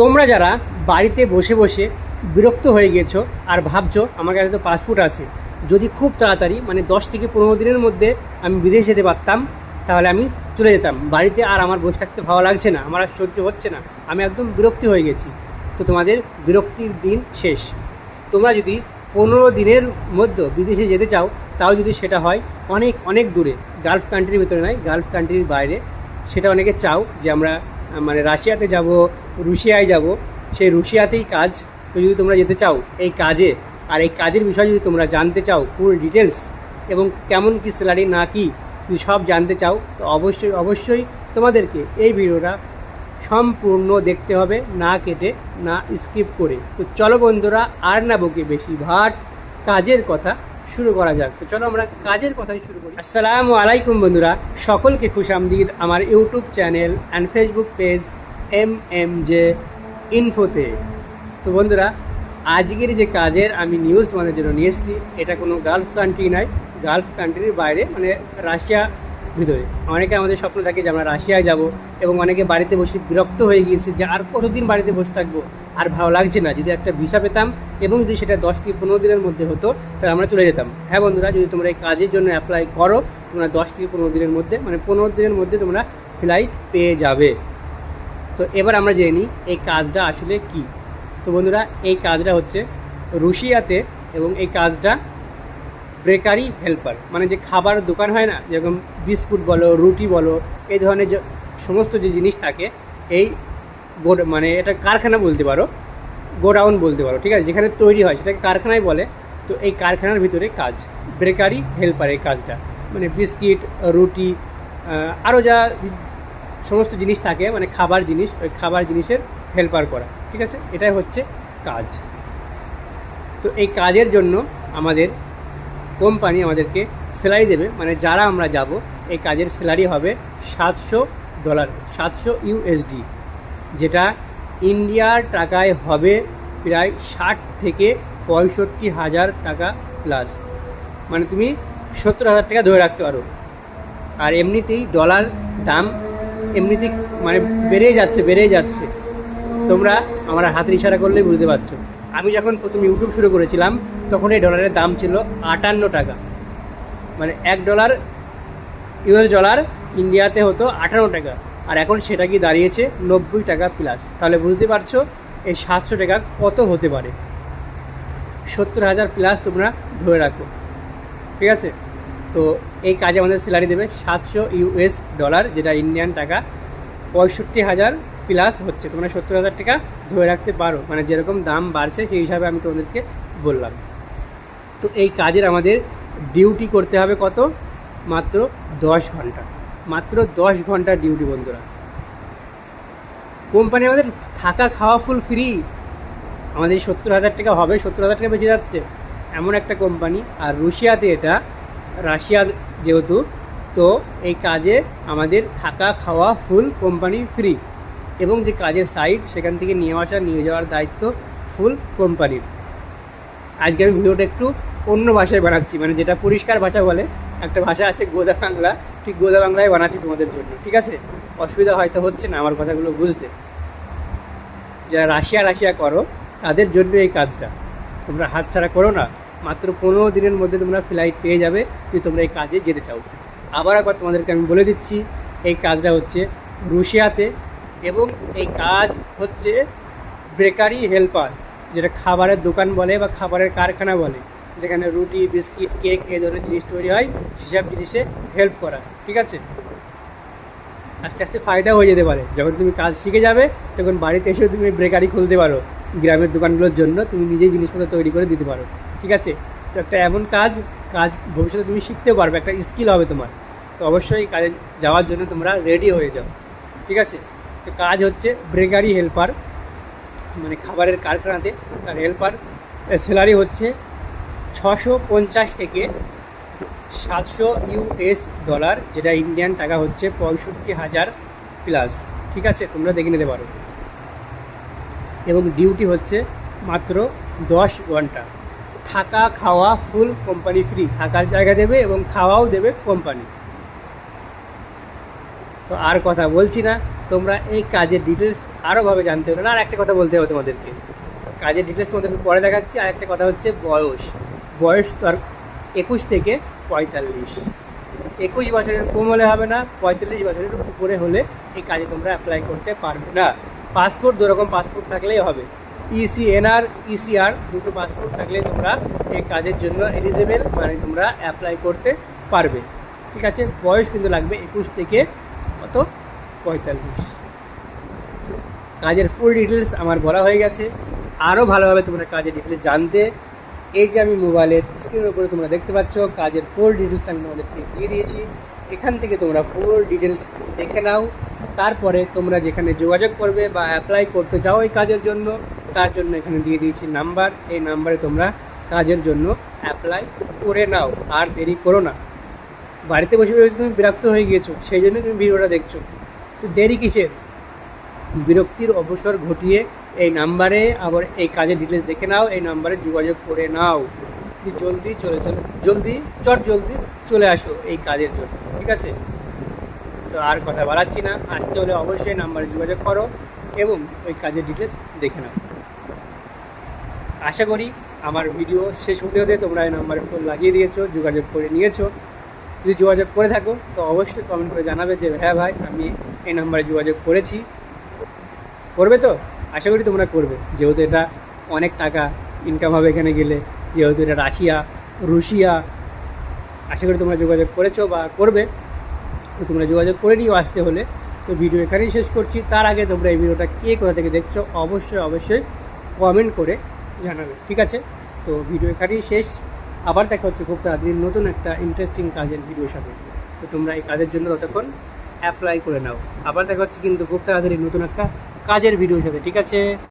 তোমরা যারা বাড়িতে বসে বসে বিরক্ত হয়ে গেছো আর ভাবছ আমার কাছে তো পাসপোর্ট আছে, যদি খুব তাড়াতাড়ি মানে দশ থেকে পনেরো দিনের মধ্যে আমি বিদেশ যেতে পারতাম, তাহলে আমি চলে যেতাম। বাড়িতে আর আমার বসে থাকতে ভালো লাগছে না, আমার আর সহ্য হচ্ছে না, আমি একদম বিরক্তি হয়ে গেছি। তো তোমাদের বিরক্তির দিন শেষ। তোমরা যদি পনেরো দিনের মধ্যে বিদেশে যেতে চাও, তাও যদি সেটা হয় অনেক অনেক দূরে। গালফ কান্ট্রির ভিতরে নয় গালফ কান্ট্রির বাইরে। সেটা অনেকে চাও যে আমরা মানে রাশিয়াতে যাব, রুশিয়ায় যাব, সেই রুশিয়াতেই কাজ। তো যদি তোমরা যেতে চাও, এই কাজে, আর এই কাজের বিষয়ে যদি তোমরা জানতে চাও ফুল ডিটেলস এবং কেমন কি স্যালারি না কি, যদি সব জানতে চাও, তো অবশ্যই অবশ্যই তোমাদেরকে এই ভিডিওটা সম্পূর্ণ দেখতে হবে, না কেটে, না স্কিপ করে। তো চলো বন্ধুরা, আর না বকে বেশি, ভাট কাজের কথা শুরু করা যাক। তো চলো আমরা কাজের কথাই শুরু করি। আসসালামু আলাইকুম বন্ধুরা, সকলকে খুশামদিদ আমার YouTube channel and Facebook page M M J ইনফোতে তো বন্ধুরা, আজকের যে কাজের আমি নিউজ তোমাদের জন্য নিয়ে এসেছি, এটা কোনো গালফ কান্ট্রি নয়। গালফ কান্ট্রির বাইরে মানে রাশিয়া ভিতরে। অনেকে আমাদের স্বপ্ন থাকে যে আমরা রাশিয়ায় যাব এবং অনেকে বাড়িতে বসে বিরক্ত হয়ে গিয়েছে যে আর কতদিন বাড়িতে বসে থাকব। আর ভালো লাগছে না, যদি একটা ভিসা পেতাম এবং যদি সেটা দশ থেকে পনেরো দিনের মধ্যে হতো, তাহলে আমরা চলে যেতাম। হ্যাঁ বন্ধুরা, যদি তোমরা এই কাজের জন্য অ্যাপ্লাই করো, তোমরা দশ থেকে পনেরো দিনের মধ্যে মানে পনেরো দিনের মধ্যে তোমরা ফ্লাইট পেয়ে যাবে। তো এবার আমরা জেনে নিই, এই কাজটা আসলে কি? তো বন্ধুরা, এই কাজটা হচ্ছে রুশিয়াতে এবং এই কাজটা বেকারি হেল্পার মানে যে খাবার দোকান হয় না, যেরকম বিস্কুট বলো, রুটি বলো, এই ধরনের যে সমস্ত যে জিনিস থাকে, এই মানে এটা কারখানা বলতে পারো, গোডাউন বলতে পারো, ঠিক আছে? যেখানে তৈরি হয়, সেটাকে কারখানায় বলে। তো এই কারখানার ভিতরে কাজ, বেকারি হেল্পার এই কাজটা। মানে বিস্কিট, রুটি আরও যা সমস্ত জিনিস থাকে মানে খাবার জিনিস, ওই খাবার জিনিসের হেল্পার করা, ঠিক আছে? এটাই হচ্ছে কাজ। তো এই কাজের জন্য আমাদের কোম্পানি আমাদেরকে স্যালারি দেবে। মানে যারা আমরা যাব, এই কাজের স্যালারি হবে সাতশো ডলার, সাতশো ইউএসডি, যেটা ইন্ডিয়ার টাকায় হবে প্রায় ষাট থেকে পঁয়ষট্টি হাজার টাকা প্লাস মানে তুমি সত্তর হাজার টাকা ধরে রাখতে পারো। আর এমনিতেই ডলার দাম এমনিতেই মানে বেড়েই যাচ্ছে বেড়েই যাচ্ছে। তোমরা আমার হাতের ইশারা করলেই বুঝতে পারছ। আমি যখন প্রথম ইউটিউব শুরু করেছিলাম, তখন এই ডলারের দাম ছিল আটান্ন টাকা। মানে এক ডলার ইউএস ডলার ইন্ডিয়াতে হতো আঠারো টাকা। আর এখন সেটা কি দাঁড়িয়েছে নব্বই টাকা প্লাস তাহলে বুঝতে পারছ এই সাতশো টাকা কত হতে পারে? সত্তর হাজার প্লাস তোমরা ধরে রাখো। ঠিক আছে? তো এই কাজে আমাদের স্যালারি দেবে সাতশো ইউএস ডলার যেটা ইন্ডিয়ান টাকা, পঁয়ষট্টি হাজার প্লাস হচ্ছে, তোমরা সত্তর হাজার টাকা ধরে রাখতে পারো। মানে যেরকম দাম বাড়ছে, সেই হিসাবে আমি তোমাদেরকে বললাম। তো এই কাজের আমাদের ডিউটি করতে হবে কত? মাত্র দশ ঘণ্টা। মাত্র দশ ঘণ্টা ডিউটি বন্ধুরা। কোম্পানি আমাদের থাকা খাওয়া ফুল ফ্রি আমাদের সত্তর হাজার টাকা হবে, সত্তর হাজার টাকা বেঁচে যাচ্ছে। এমন একটা কোম্পানি আর রুশিয়াতে এটা রাশিয়ার যেহেতু, তো এই কাজে আমাদের থাকা খাওয়া ফুল কোম্পানি ফ্রি এবং যে কাজের সাইট সেখান থেকে নিয়ে আসা, নিয়ে যাওয়ার দায়িত্ব ফুল কোম্পানির আজকে আমি ভিডিওটা একটু অন্য ভাষায় বানাচ্ছি মানে যেটা পরিষ্কার ভাষা বলে, একটা ভাষা আছে গোদা বাংলা, ঠিক গোদা বাংলায় বানাচ্ছি তোমাদের জন্য, ঠিক আছে? অসুবিধা হয়তো হচ্ছে না আমার কথাগুলো বুঝতে। যারা রাশিয়া রাশিয়া করো, তাদের জন্য এই কাজটা। তোমরা হাতছাড়া করো না, মাত্র পনেরো দিনের মধ্যে তোমরা ফ্লাইট পেয়ে যাবে যদি তোমরা এই কাজে যেতে চাও। আবার একবার তোমাদেরকে আমি বলে দিচ্ছি, এই কাজটা হচ্ছে রুশিয়াতে এবং এই কাজ হচ্ছে বেকারি হেল্পার, যেটা খাবারের দোকান বলে বা খাবারের কারখানা বলে, যেখানে রুটি, বিস্কিট, কেক, এই ধরনের জিনিস তৈরি হয়, সেসব জিনিসে হেল্প করা, ঠিক আছে? আস্তে আস্তে ফায়দা হয়ে যেতে পারে। যখন তুমি কাজ শিখে যাবে, তখন বাড়িতে এসেও তুমি ব্রেকারি খুলতে পারো। গ্রামের দোকানগুলোর জন্য তুমি নিজেই জিনিসপত্র তৈরি করে দিতে পারো, ঠিক আছে? তো একটা এমন কাজ কাজ ভবিষ্যতে তুমি শিখতেও পারবে, একটা স্কিল হবে তোমার। তো অবশ্যই কাজে যাওয়ার জন্য তোমরা রেডি হয়ে যাও, ঠিক আছে? তো কাজ হচ্ছে ব্রেকারি হেল্পার মানে খাবারের কারখানাতে তার হেল্পার। স্যালারি হচ্ছে ছশো পঞ্চাশ থেকে সাতশো ইউএস ডলার, যেটা ইন্ডিয়ান টাকা হচ্ছে পঁয়ষট্টি হাজার প্লাস। ঠিক আছে? তোমরা দেখে নিতে পারো। এবং ডিউটি হচ্ছে মাত্র দশ ঘণ্টা। থাকা, খাওয়া ফুল কোম্পানি ফ্রি। থাকার জায়গা দেবে এবং খাওয়াও দেবে কোম্পানি। তো আর কথা বলছি না। তোমরা এই কাজের ডিটেলস আরোভাবে জানতে পারো না আর একটা কথা বলতে হবে তোমাদেরকে। কাজের ডিটেলস তোমাদের পরে দেখাচ্ছি। আর একটা কথা হচ্ছে বয়স। বয়স তো আর একুশ থেকে পঁয়তাল্লিশ। একুশ বছরের কম হলে হবে না, পঁয়তাল্লিশ বছরের উপরে হলে এই কাজে তোমরা অ্যাপ্লাই করতে পারবে না। পাসপোর্ট দুরকম পাসপোর্ট থাকলেই হবে। ইসি এনআর ইসিআর দুটো পাসপোর্ট থাকলে তোমরা এই কাজের জন্য এলিজেবেল মানে তোমরা অ্যাপ্লাই করতে পারবে। ঠিক আছে? বয়স কিন্তু লাগবে একুশ থেকে কত? পঁয়তাল্লিশ। কাজের ফুল ডিটেলস আমার বলা হয়ে গেছে। আরও ভালোভাবে তোমরা কাজের ডিটেলস জানতে। এই যে আমি মোবাইলের স্ক্রিনের উপরে তোমরা দেখতে পাচ্ছ, কাজের ফুল ডিটেলস আমি তোমাদেরকে দিয়ে দিয়েছি। এখান থেকে তোমরা ফুল ডিটেলস দেখে নাও। তারপরে তোমরা যেখানে যোগাযোগ করবে বা অ্যাপ্লাই করতে চাও এই কাজের জন্য, তার জন্য এখানে দিয়ে দিয়েছি নাম্বার এই নাম্বারে তোমরা কাজের জন্য অ্যাপ্লাই করে নাও। আর দেরি করো না। বাড়িতে বসে বসে তুমি বিরক্ত হয়ে গিয়েছো, সেই জন্য তুমি ভিডিওটা দেখছ। তো দেরি কিসের? বিরক্তির অবসর ঘটিয়ে এই নাম্বারে আবার এই কাজের ডিটেলস দেখে নাও, এই নাম্বারে যোগাযোগ করে নাও। জলদি চলে, চলো, জলদি, চট জলদি চলে আসো এই কাজের জন্য, ঠিক আছে? তো আর কথা বাড়াচ্ছি না, আসতে হলে অবশ্যই নাম্বারে যোগাযোগ করো এবং ওই কাজের ডিটেলস দেখে নাও। আশা করি আমার ভিডিও শেষ হতে হতে তোমরা এই নাম্বারে ফোন লাগিয়ে দিয়েছ, যোগাযোগ করে নিয়েছো। যদি যোগাযোগ করে থাকো, তো অবশ্যই কমেন্ট করে জানাবে যে হ্যাঁ ভাই, আমি এই নাম্বারে যোগাযোগ করেছি। করবে তো? আশা করি তোমরা করবে। যেহেতু এটা অনেক টাকা ইনকাম হবে এখানে গেলে, যেহেতু এটা রাশিয়া, রুশিয়া, আশা করি তোমরা যোগাযোগ করেছ বা করবে। তো তোমরা যোগাযোগ করে নিও আসতে হলে। তো ভিডিও এখানেই শেষ করছি। তার আগে তোমরা এই ভিডিওটা কে কোথা থেকে দেখছ, অবশ্যই অবশ্যই কমেন্ট করে জানাবে, ঠিক আছে? তো ভিডিও এখানেই শেষ। আবার দেখা হচ্ছে খুব তাড়াতাড়ি নতুন একটা ইন্টারেস্টিং কাজের ভিডিও সাথে। তো তোমরা এই কাজের জন্য ততক্ষণ অ্যাপ্লাই করে নাও। আবার দেখা হচ্ছে কিন্তু খুব তাড়াতাড়ি নতুন একটা কাজের ভিডিও সাথে, ঠিক আছে?